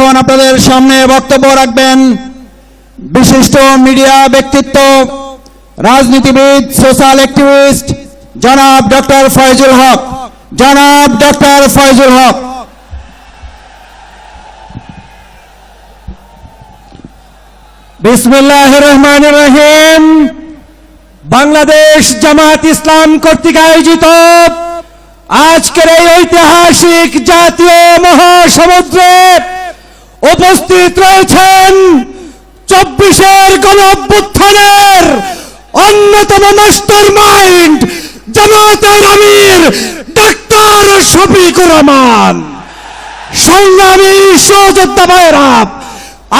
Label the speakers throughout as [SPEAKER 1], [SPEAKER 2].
[SPEAKER 1] এখন আপনাদের সামনে বক্তব্য রাখবেন বিশিষ্ট মিডিয়া ব্যক্তিত্ব, রাজনীতিবিদ, সোশ্যাল অ্যাক্টিভিস্ট, জনাব ডক্টর ফয়জুল হক। জনাব ডক্টর ফয়জুল হক। বিসমুল্লাহ রহমান রহিম। বাংলাদেশ জামাত ইসলাম কর্তৃক আয়োজিত আজকের এই ঐতিহাসিক জাতীয় মহাসমুদ্রে উপস্থিত রয়েছেন চব্বিশের গণ অভ্যুত্থানের অন্যতম মাস্টার মাইন্ড জামাতের আমির ডাক্তার শফিকুর রহমান। সংগ্রামী সহযোদ্ধা ভাইরা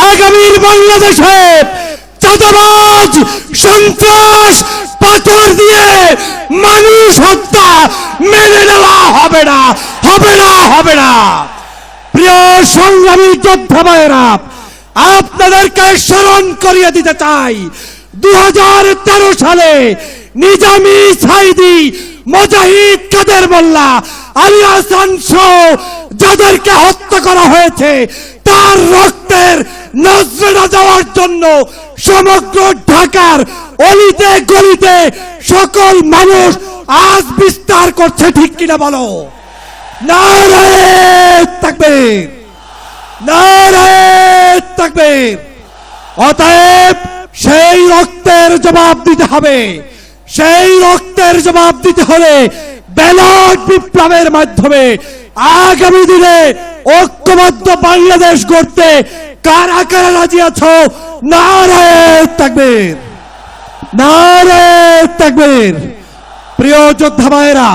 [SPEAKER 1] আগামীর বাংলাদেশে চাঁদাবাজ, সন্ত্রাস পাথর দিয়ে মানুষ হত্যা মেনে নেওয়া হবে না হবে না হবে না সংগ্রামী যোদ্ধা ভাইয়েরা আপনাদেরকে স্মরণ করিয়ে দিতে চাই। দুই হাজার তেরো সালে নিজামি সাইদি মুজাহিদ কাদের মোল্লা আলী হাসান যাদেরকে হত্যা করা হয়েছে, তার রক্তের নজরে যাওয়ার জন্য সমগ্র ঢাকার অলিতে গলিতে সকল মানুষ আজ বিস্তার করছে, ঠিক কিনা বলো? নারায়ণ থাকবে থাকবে অতএব সেই রক্তের জবাব দিতে হবে। সেই রক্তের জবাব দিতে হলে ব্যালট বিপ্লবের মাধ্যমে আগামী দিনে ঐক্যবদ্ধ বাংলাদেশ গড়তে কারা কারা রাজি আছো? নারায়ণ থাকবে নারায়ণ থাকবে প্রিয় যোদ্ধা ভাইয়েরা,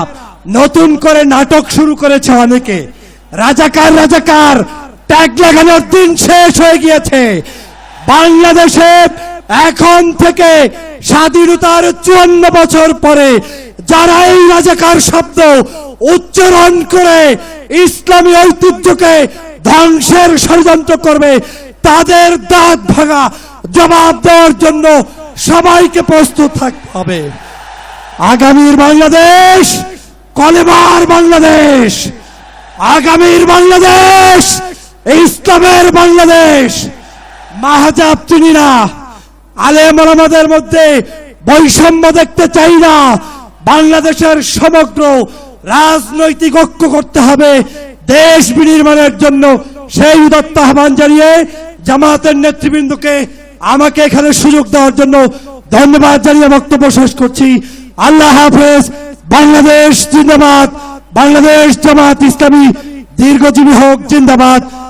[SPEAKER 1] নতুন করে নাটক শুরু করেছে অনেকে। রাজাকার রাজাকার ট্যাগ লাগানোর দিন শেষ হয়ে গিয়েছে। বাংলাদেশে এখন থেকে স্বাধীনতার চুয়ান্ন বছর পরে যারা এই রাজাকার শব্দ উচ্চারণ করে ইসলামী ঐতিহ্যকে ধ্বংসের ষড়যন্ত্র করবে, তাদের দাঁত ভাঙা জবাব দেওয়ার জন্য সবাইকে প্রস্তুত থাকতে হবে। আগামীর বাংলাদেশ, কলেমার বাংলাদেশ, আগামীর বাংলাদেশ ইসলামের বাংলাদেশ, মাহাজাব চিনি না আলেম আমাদের মধ্যে বৈষম্য দেখতে চাই না। বাংলাদেশের সমগ্র রাজনৈতিক ঐক্য করতে হবে দেশ বিনির্মাণের জন্য। সেই উদত্ত আহ্বান জানিয়ে জামাতের নেতৃবৃন্দকে আমাকে এখানে সুযোগ দেওয়ার জন্য ধন্যবাদ জানিয়ে বক্তব্য শেষ করছি। আল্লাহ হাফেজ, বাংলাদেশ জিন্দাবাদ। বাংলাদেশ জামাত ইসলামী দীর্ঘজীবী হোক, জিন্দাবাদ।